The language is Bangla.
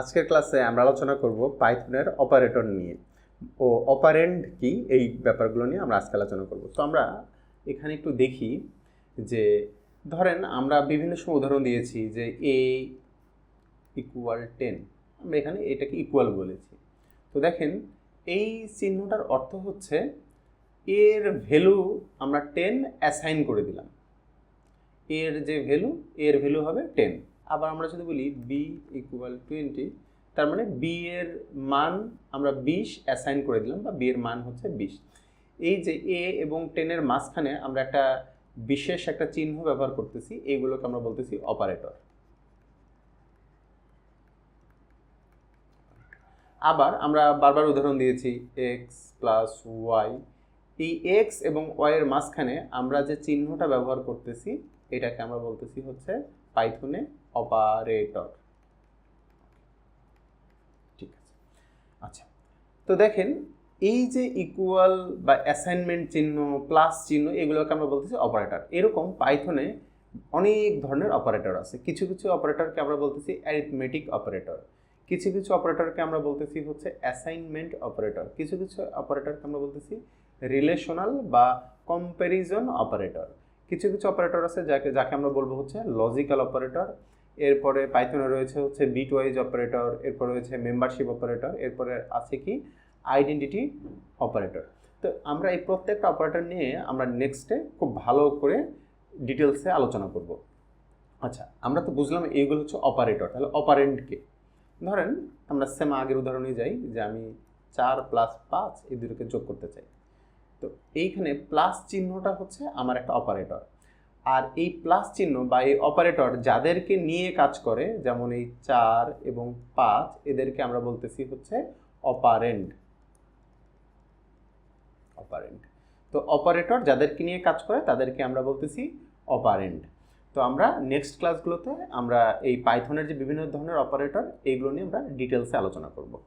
আজকের ক্লাসে আমরা আলোচনা করব পাইথনের অপারেটর নিয়ে। ও অপারেন্ড কি? এই ব্যাপারগুলো নিয়ে আমরা আজকে আলোচনা করব। তো আমরা এখানে একটু দেখি যে, ধরেন আমরা বিভিন্ন সময় উদাহরণ দিয়েছি যে এ ইকুয়াল টেন। আমরা এখানে এটাকে ইকুয়াল বলেছি। তো দেখেন, এই চিহ্নটার অর্থ হচ্ছে এর ভ্যালু আমরা টেন অ্যাসাইন করে দিলাম। এর যে ভ্যালু, এর ভ্যালু হবে টেন। আবার আমরা যদি বলি বি ইকুয়াল টোয়েন্টি তার মানে বি এর মান আমরা বিশ অ্যাসাইন করে দিলাম বা বি এর মান হচ্ছে বিশ। এই যে এ এবং টেনের মাঝখানে আমরা একটা বিশেষ একটা চিহ্ন ব্যবহার করতেছি এইগুলোকে আমরা বলতেছি অপারেটর আবার আমরা বারবার উদাহরণ দিয়েছি এক্স প্লাস ওয়াই এই এক্স এবং ওয়াই এর মাঝখানে আমরা যে চিহ্নটা ব্যবহার করতেছি এটাকে আমরা বলতেছি হচ্ছে পাইথনে অপারেটর। ঠিক আছে। আচ্ছা তো দেখেন, এই যে ইকুয়াল বা অ্যাসাইনমেন্ট চিহ্ন প্লাস চিহ্ন, এগুলোকে আমরা বলতেছি অপারেটর এরকম পাইথনে অনেক ধরনের অপারেটর আছে। কিছু কিছু অপারেটরকে আমরা বলতেছি অ্যারিথমেটিক অপারেটর কিছু কিছু অপারেটরকে আমরা বলতেছি হচ্ছে অ্যাসাইনমেন্ট অপারেটর কিছু কিছু অপারেটরকে আমরা বলতেছি রিলেশনাল বা কম্প্যারিজন অপারেটর কিছু কিছু অপারেটর আছে যাকে যাকে আমরা বলব হচ্ছে লজিক্যাল অপারেটর এরপরে পাইথনে রয়েছে হচ্ছে বিট ওয়াইজ অপারেটর এরপর রয়েছে মেম্বারশিপ অপারেটর এরপরে আছে কি আইডেন্টিটি অপারেটর তো আমরা এই প্রত্যেকটা অপারেটর নিয়ে আমরা নেক্সটে খুব ভালো করে ডিটেলসে আলোচনা করব। আচ্ছা আমরা তো বুঝলাম এইগুলো হচ্ছে অপারেটর তাহলে অপারেন্টকে ধরেন আমরা সেম আগের উদাহরণে যাই, যে আমি চার প্লাস পাঁচ এই দুটোকে যোগ করতে চাই। তো এইখানে প্লাস চিহ্নটা হচ্ছে আমার একটা অপারেটর আর এই প্লাস চিহ্ন বা এই অপারেটর যাদেরকে নিয়ে কাজ করে, যেমন এই চার এবং পাঁচ, এদেরকে আমরা বলতেছি হচ্ছে অপারেন্ড অপারেন্ড তো অপারেটর যাদেরকে নিয়ে কাজ করে, তাদেরকে আমরা বলতেছি অপারেন্ড তো আমরা নেক্সট ক্লাসগুলোতে আমরা এই পাইথনের যে বিভিন্ন ধরনের অপারেটর এইগুলো নিয়ে আমরা ডিটেলসে আলোচনা করব।